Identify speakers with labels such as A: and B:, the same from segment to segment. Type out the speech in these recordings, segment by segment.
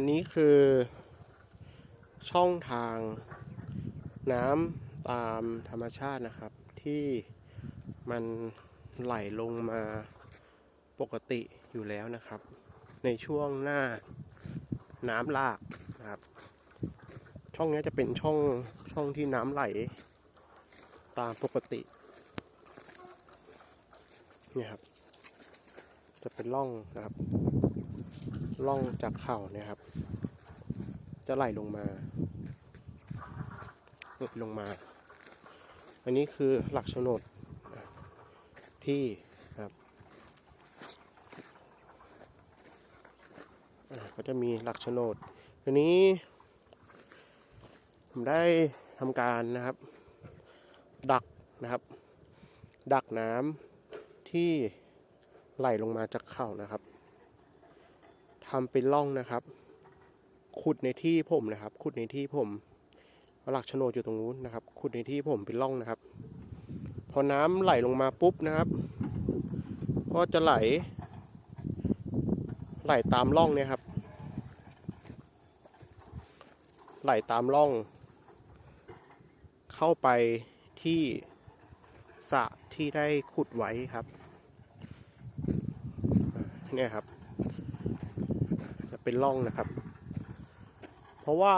A: อันนี้คือช่องทางน้ำตามธรรมชาตินะครับ ที่มันไหลลงมาปกติอยู่แล้วนะครับ ในช่วงหน้าน้ำหลากนะครับ ช่องนี้จะเป็นช่องช่องที่น้ำไหลตามปกติเนี่ยครับ จะเป็นร่องนะครับ ร่องจากเข่าเนี่ยครับ จะไหลลงมาหลุดลงมา อันนี้คือหลักโฉนดที่ครับก็จะมีหลักโฉนดอันนี้ ผมได้ทำการนะครับ ดักนะครับ ดักน้ำที่ไหลลงมาจากเข่านะครับ ทำเป็นร่องนะครับ ขุดในที่ผมนะครับ ขุดในที่ผมหลักโฉนดอยู่ตรงนู้นนะครับ ขุดในที่ผมเป็นร่องนะครับ พอน้ำไหลลงมาปุ๊บนะครับ ก็จะไหล ไหลตามร่องเนี่ยครับ ไหลตามร่อง เข้าไปที่สระที่ได้ขุดไว้ครับ เนี่ยครับ เป็นร่องนะครับ เพราะว่า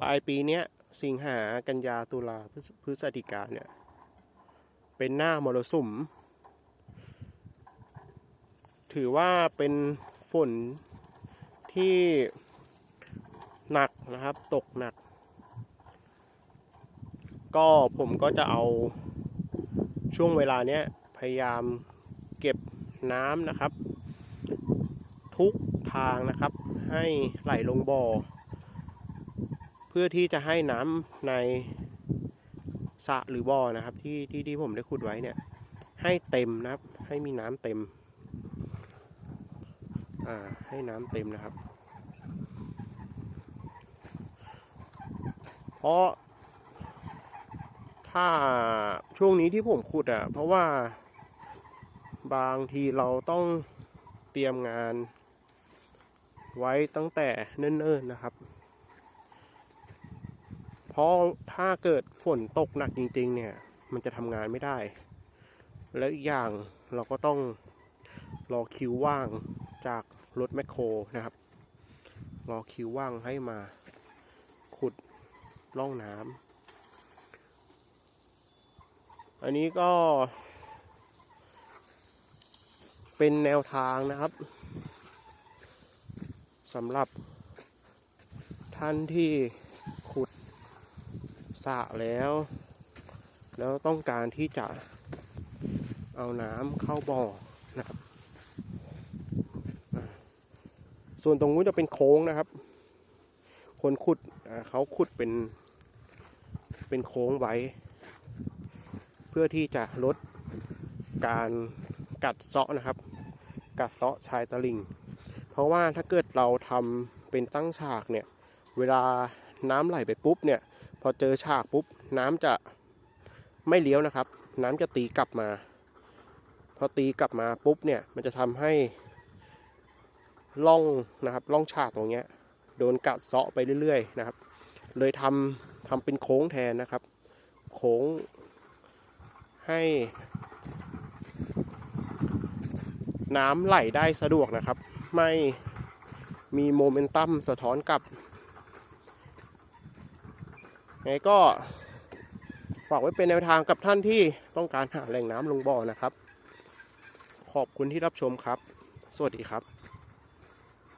A: ปลายปีเนี้ยสิงหากันยาตุลาพฤศพฤศจิกาเนี่ย เป็นหน้ามรสุม ถือว่าเป็นฝนที่หนักนะครับ ตกหนัก ก็ผมก็จะเอาช่วงเวลาเนี้ยพยายามเก็บ น้ำนะครับ ทุกทางนะครับ ให้ไหลลงบ่อ เพื่อที่จะให้น้ำในสระหรือบ่อนะครับ ที่ที่ที่ผมได้ขุดไว้เนี่ย ให้เต็มนะครับ ให้มีน้ำเต็มอ่าให้น้ำเต็มนะครับ เพราะถ้าช่วงนี้ที่ผมขุดอะ เพราะว่า บางทีเราต้องเตรียมงาน ไว้ตั้งแต่เนิ่นๆนะครับ เพราะถ้าเกิดฝนตกหนักจริง ๆ เนี่ย มันจะทำงานไม่ได้ แล้วอีกอย่างเราก็ต้องรอคิวว่างจากรถแมคโครนะครับ รอคิวว่างให้มาขุดร่องน้ำอันนี้ก็ เป็นแนวทางนะครับสำหรับท่านที่ขุดสระแล้ว แล้วต้องการที่จะเอาน้ำเข้าบ่อนะครับ ส่วนตรงนู้นจะเป็นโค้งนะครับ คนขุดเขาขุดเป็นเป็นโค้งไว้ เพื่อที่จะลดการ กัดเซาะนะครับ กัดเซาะชายตะลิง เพราะว่าถ้าเกิดเราทำเป็นตั้งฉากเนี่ย เวลาน้ำไหลไปปุ๊บเนี่ย พอเจอฉากปุ๊บน้ำจะไม่เลี้ยวนะครับ น้ำจะตีกลับมา พอตีกลับมาปุ๊บเนี่ย มันจะทำให้ล่องนะครับล่องฉากตรงเนี้ยโดนกัดเซาะไปเรื่อยๆนะครับ เลยทำทำเป็นโค้งแทนนะครับ โค้งให้ น้ำไหลได้สะดวกนะครับ ไม่มีโมเมนตัมสะท้อนกลับไงก็ฝากไว้เป็นแนวทางกับท่านที่ต้องการหาแหล่งน้ำลงบ่อนะครับ ขอบคุณที่รับชมครับ สวัสดีครับ